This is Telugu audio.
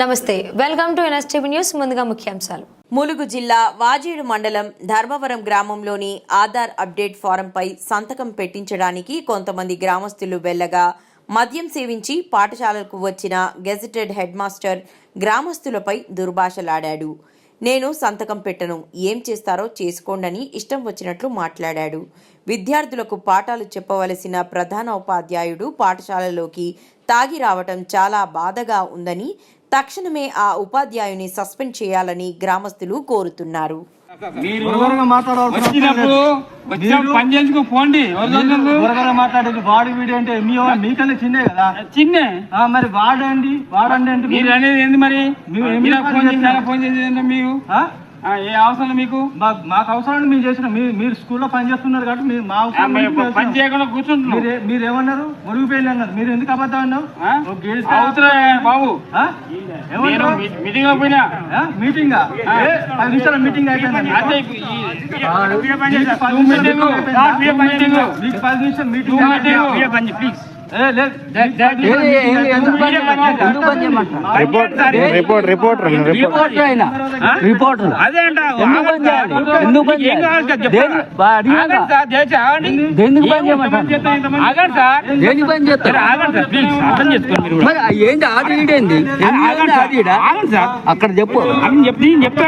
నమస్తే వెల్కమ్ టు ఎన్ఎస్టీవీ న్యూస్ ముందుగా ముఖ్యాంశాలు. ములుగు జిల్లా వాజేడు మండలం ధర్మవరం గ్రామంలోని ఆధార్ అప్డేట్ ఫారంపై సంతకం పెట్టించడానికి కొంతమంది గ్రామస్తులు వెళ్ళగా మద్యం సేవించి పాఠశాలకు వచ్చిన గెజెటెడ్ హెడ్ మాస్టర్ గ్రామస్తులపై దుర్భాషలాడాడు. నేను సంతకం పెట్టను ఏం చేస్తారో చేసుకోండని ఇష్టం వచ్చినట్లు మాట్లాడాడు. విద్యార్థులకు పాఠాలు చెప్పవలసిన ప్రధాన ఉపాధ్యాయుడు పాఠశాలలోకి తాగి రావటం చాలా బాధగా ఉందని తక్షణమే ఆ ఉపాధ్యాయుని సస్పెండ్ చేయాలని గ్రామస్తులు కోరుతున్నారు. మీరు వచ్చినప్పుడు పని పోండి. మాట్లాడేది వాడి అంటే మీ మీకన్నా చిన్నే కదా? చిన్నే? ఆ, మరి వాడండి వాడండి అంటే మీరు అనేది ఏంది మరి? మీరు ఫోన్? చేసి ఫోన్ ఏ అవసరం మీకు? మాకు అవసరం మేము చేసిన మీరు మీరు స్కూల్లో పని చేస్తున్నారు కాబట్టి మీరు మా అవసరం మరి పని. చేయకుండా కూర్చుంటున్నావు మీరే- మీరు ఏమన్నారు మురుగుపోయింది అన్నారు మీరు ఎందుకు అబద్ధం అన్నావు? బాబు. మీటింగ్ పోయినా? మీటింగా? పది నిమిషాల మీటింగ్ అయిపోయింది? మీకు. పది నిమిషాలు meeting please report reporter reporter ఎందుకు పని చేయాలి? ఏంటి సార్ అక్కడ చెప్పు. అని చెప్తే